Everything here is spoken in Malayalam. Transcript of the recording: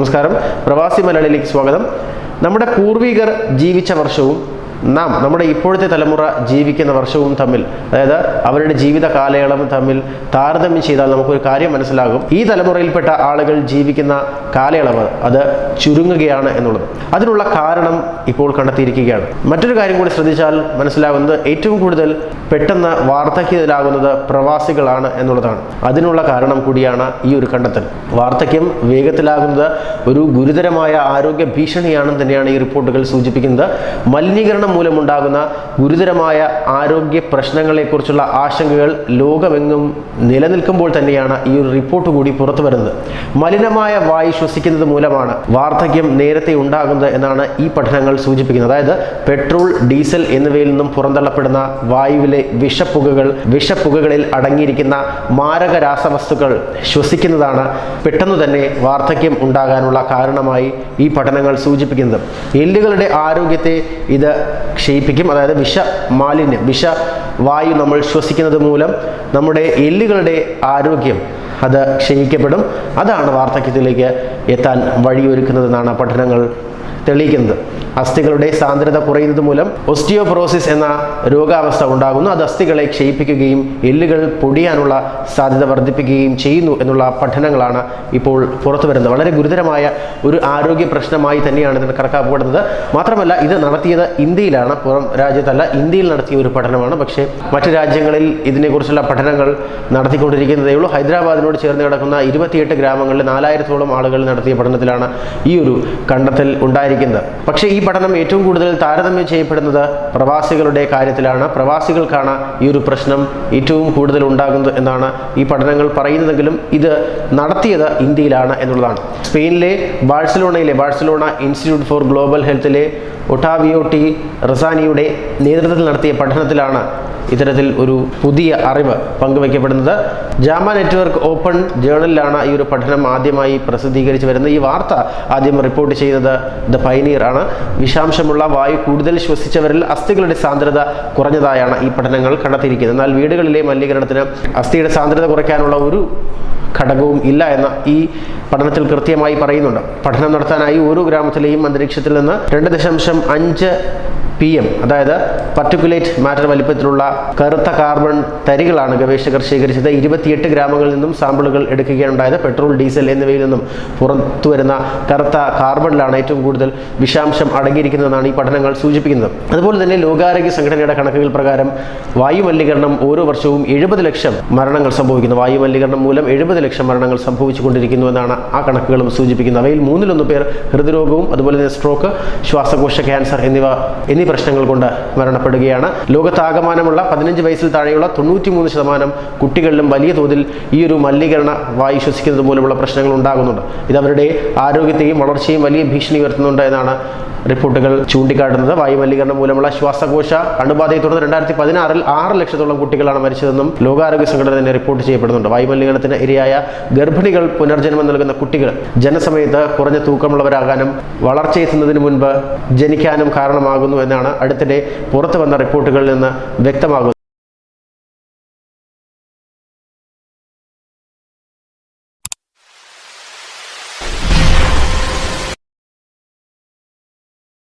നമസ്കാരം. പ്രവാസി മലയാളിയിലേക്ക് സ്വാഗതം. നമ്മുടെ പൂർവികർ ജീവിച്ച വർഷവും നാം നമ്മുടെ ഇപ്പോഴത്തെ തലമുറ ജീവിക്കുന്ന വർഷവും തമ്മിൽ അതായത് അവരുടെ ജീവിത കാലയളവും തമ്മിൽ താരതമ്യം ചെയ്താൽ നമുക്കൊരു കാര്യം മനസ്സിലാകും. ഈ തലമുറയിൽപ്പെട്ട ആളുകൾ ജീവിക്കുന്ന കാലയളവ് അത് ചുരുങ്ങുകയാണ് എന്നുള്ളത്. അതിനുള്ള കാരണം ഇപ്പോൾ കണ്ടെത്തിയിരിക്കുകയാണ്. മറ്റൊരു കാര്യം കൂടി ശ്രദ്ധിച്ചാൽ മനസ്സിലാകുന്നത് ഏറ്റവും കൂടുതൽ പെട്ടെന്ന് വാർദ്ധക്യത്തിലാകുന്നത് പ്രവാസികളാണ് എന്നുള്ളതാണ്. അതിനുള്ള കാരണം കൂടിയാണ് ഈ ഒരു കണ്ടെത്തൽ. വാർദ്ധക്യം വേഗത്തിലാകുന്നത് ഒരു ഗുരുതരമായ ആരോഗ്യ ഭീഷണിയാണെന്ന് തന്നെയാണ് ഈ റിപ്പോർട്ടുകൾ സൂചിപ്പിക്കുന്നത്. മലിനീകരണം മൂലമുണ്ടാകുന്ന ഗുരുതരമായ ആരോഗ്യ പ്രശ്നങ്ങളെക്കുറിച്ചുള്ള ആശങ്കകൾ ലോകമെങ്ങും നിലനിൽക്കുമ്പോൾ തന്നെയാണ് ഈ ഒരു റിപ്പോർട്ട് കൂടി പുറത്തു വരുന്നത്. മലിനമായ വായു ശ്വസിക്കുന്നത് മൂലമാണ് വാർദ്ധക്യം നേരത്തെ ഉണ്ടാകുന്നത് എന്നാണ് ഈ പഠനങ്ങൾ സൂചിപ്പിക്കുന്നത്. അതായത് പെട്രോൾ ഡീസൽ എന്നിവയിൽ നിന്നും പുറന്തള്ളപ്പെടുന്ന വായുവിലെ വിഷപ്പുകകൾ വിഷപ്പുകകളിൽ അടങ്ങിയിരിക്കുന്ന മാരക രാസവസ്തുക്കൾ ശ്വസിക്കുന്നതാണ് പെട്ടെന്ന് തന്നെ വാർദ്ധക്യം ഉണ്ടാകാനുള്ള കാരണമായി ഈ പഠനങ്ങൾ സൂചിപ്പിക്കുന്നത്. എല്ലുകളുടെ ആരോഗ്യത്തെ ഇത് ക്ഷയിപ്പിക്കും. അതായത് വിഷ മാലിന്യം വിഷ വായു നമ്മൾ ശ്വസിക്കുന്നത് മൂലം നമ്മുടെ എല്ലുകളുടെ ആരോഗ്യം അത് ക്ഷയിക്കപ്പെടും. അതാണ് വാർദ്ധക്യത്തിലേക്ക് എത്താൻ വഴിയൊരുക്കുന്നതെന്നാണ് പഠനങ്ങൾ തെളിയിക്കുന്നത്. അസ്ഥികളുടെ സാന്ദ്രത കുറയുന്നത് മൂലം ഒസ്റ്റിയോപ്രോസിസ് എന്ന രോഗാവസ്ഥ ഉണ്ടാകുന്നു. അത് അസ്ഥികളെ ക്ഷയിപ്പിക്കുകയും എല്ലുകൾ പൊടിയാനുള്ള സാധ്യത വർദ്ധിപ്പിക്കുകയും ചെയ്യുന്നു എന്നുള്ള പഠനങ്ങളാണ് ഇപ്പോൾ പുറത്തു വരുന്നത്. വളരെ ഗുരുതരമായ ഒരു ആരോഗ്യ പ്രശ്നമായി തന്നെയാണ് ഇതിന് കണക്കാക്കപ്പെടുന്നത്. മാത്രമല്ല ഇത് നടത്തിയത് ഇന്ത്യയിലാണ്. പുറം രാജ്യത്തല്ല ഇന്ത്യയിൽ നടത്തിയ ഒരു പഠനമാണ്. പക്ഷേ മറ്റു രാജ്യങ്ങളിൽ ഇതിനെക്കുറിച്ചുള്ള പഠനങ്ങൾ നടത്തിക്കൊണ്ടിരിക്കുന്നതേ ഉള്ളൂ. ഹൈദരാബാദിനോട് ചേർന്ന് കിടക്കുന്ന ഇരുപത്തിയെട്ട് ഗ്രാമങ്ങളിൽ നാലായിരത്തോളം ആളുകൾ നടത്തിയ പഠനത്തിലാണ് ഈ ഒരു കണ്ടെത്തൽ ഉണ്ടായിരിക്കുന്നത് പക്ഷേ ഈ പഠനം ഏറ്റവും കൂടുതൽ താരതമ്യം ചെയ്യപ്പെടുന്നത് പ്രവാസികളുടെ കാര്യത്തിലാണ്. പ്രവാസികൾക്കാണ് ഈ ഒരു പ്രശ്നം ഏറ്റവും കൂടുതൽ ഉണ്ടാകുന്നത് എന്നാണ് ഈ പഠനങ്ങൾ പറയുന്നതെങ്കിലും ഇത് നടത്തിയത് ഇന്ത്യയിലാണ് എന്നുള്ളതാണ്. സ്പെയിനിലെ ബാഴ്സലോണയിലെ ബാഴ്സലോണ ഇൻസ്റ്റിറ്റ്യൂട്ട് ഫോർ ഗ്ലോബൽ ഹെൽത്തിലെ ഒട്ടാവിയോ ടി റസാനിയുടെ നേതൃത്വത്തിൽ നടത്തിയ പഠനത്തിലാണ് ഇത്തരത്തിൽ ഒരു പുതിയ അറിവ് പങ്കുവയ്ക്കപ്പെടുന്നത്. ജാമ നെറ്റ്വർക്ക് ഓപ്പൺ ജേണലിലാണ് ഈ ഒരു പഠനം ആദ്യമായി പ്രസിദ്ധീകരിച്ചു വരുന്നത്. ഈ വാർത്ത ആദ്യം റിപ്പോർട്ട് ചെയ്തത് ദ പൈനീർ ആണ്. വിഷാംശമുള്ള വായു കൂടുതൽ ശ്വസിച്ചവരിൽ അസ്ഥികളുടെ സാന്ദ്രത കുറഞ്ഞതായാണ് ഈ പഠനങ്ങൾ കണ്ടെത്തിയിരിക്കുന്നത്. എന്നാൽ വീടുകളിലെ മലിനീകരണത്തിന് അസ്ഥിയുടെ സാന്ദ്രത കുറയ്ക്കാനുള്ള ഒരു ഘടകവും ഇല്ല എന്ന ഈ പഠനത്തിൽ കൃത്യമായി പറയുന്നുണ്ട്. പഠനം നടത്താനായി ഓരോ ഗ്രാമത്തിലെയും അന്തരീക്ഷത്തിൽ നിന്ന് രണ്ട് ദശാംശം അഞ്ച് പി എം അതായത് പർട്ടിക്കുലേറ്റ് മാറ്റർ വലിപ്പത്തിലുള്ള കറുത്ത കാർബൺ തരികളാണ് ഗവേഷകർ ശേഖരിച്ചത്. ഇരുപത്തിയെട്ട് ഗ്രാമങ്ങളിൽ നിന്നും സാമ്പിളുകൾ എടുക്കുകയുണ്ടായത് പെട്രോൾ ഡീസൽ എന്നിവയിൽ നിന്നും പുറത്തു വരുന്ന കറുത്ത കാർബണിലാണ് ഏറ്റവും കൂടുതൽ വിഷാംശം അടങ്ങിയിരിക്കുന്നതെന്നാണ് ഈ പഠനങ്ങൾ സൂചിപ്പിക്കുന്നത്. അതുപോലെ തന്നെ ലോകാരോഗ്യ സംഘടനയുടെ കണക്കുകൾ പ്രകാരം വായു മലിനീകരണം ഓരോ വർഷവും എഴുപത് ലക്ഷം മരണങ്ങൾ സംഭവിക്കുന്നു. വായു മലിനീകരണം മൂലം എഴുപത് ലക്ഷം മരണങ്ങൾ സംഭവിച്ചുകൊണ്ടിരിക്കുന്നു എന്നാണ് ആ കണക്കുകളും സൂചിപ്പിക്കുന്നത്. അവയിൽ മൂന്നിലൊന്ന് പേർ ഹൃദ്രോഗവും അതുപോലെ തന്നെ സ്ട്രോക്ക് ശ്വാസകോശ ക്യാൻസർ എന്നിവ എന്നീ പ്രശ്നങ്ങൾ കൊണ്ട് മരണപ്പെടുകയാണ് ലോകത്താകമാനമുള്ള പതിനഞ്ച് വയസ്സിൽ താഴെയുള്ള തൊണ്ണൂറ്റി മൂന്ന് ശതമാനം കുട്ടികളിലും വലിയ തോതിൽ ഈ ഒരു മലിനീകരണ വായു ശ്വസിക്കുന്നത് മൂലമുള്ള പ്രശ്നങ്ങൾ ഉണ്ടാകുന്നുണ്ട്. ഇത് അവരുടെ ആരോഗ്യത്തെയും വളർച്ചയും വലിയ ഭീഷണി ഉയർത്തുന്നുണ്ട് എന്നാണ് റിപ്പോർട്ടുകൾ ചൂണ്ടിക്കാട്ടുന്നത്. വായു മലിനീകരണം മൂലമുള്ള ശ്വാസകോശ അണുബാധയെ തുടർന്ന് രണ്ടായിരത്തി പതിനാറിൽ ആറ് ലക്ഷത്തോളം കുട്ടികളാണ് മരിച്ചതെന്നും ലോകാരോഗ്യ സംഘടന തന്നെ റിപ്പോർട്ട് ചെയ്യപ്പെടുന്നുണ്ട്. വായു മലിനീകരണത്തിന് ഇരയായ ഗർഭിണികൾ പുനർജന്മം നൽകുന്ന കുട്ടികൾ ജനസമയത്ത് കുറഞ്ഞ തൂക്കമുള്ളവരാകാനും വളർച്ചയെത്തുന്നതിന് മുൻപ് ജനിക്കാനും കാരണമാകുന്നു എന്നാണ് അടുത്തിടെ പുറത്തു വന്ന റിപ്പോർട്ടുകളിൽ നിന്ന് വ്യക്തമാകുന്നത്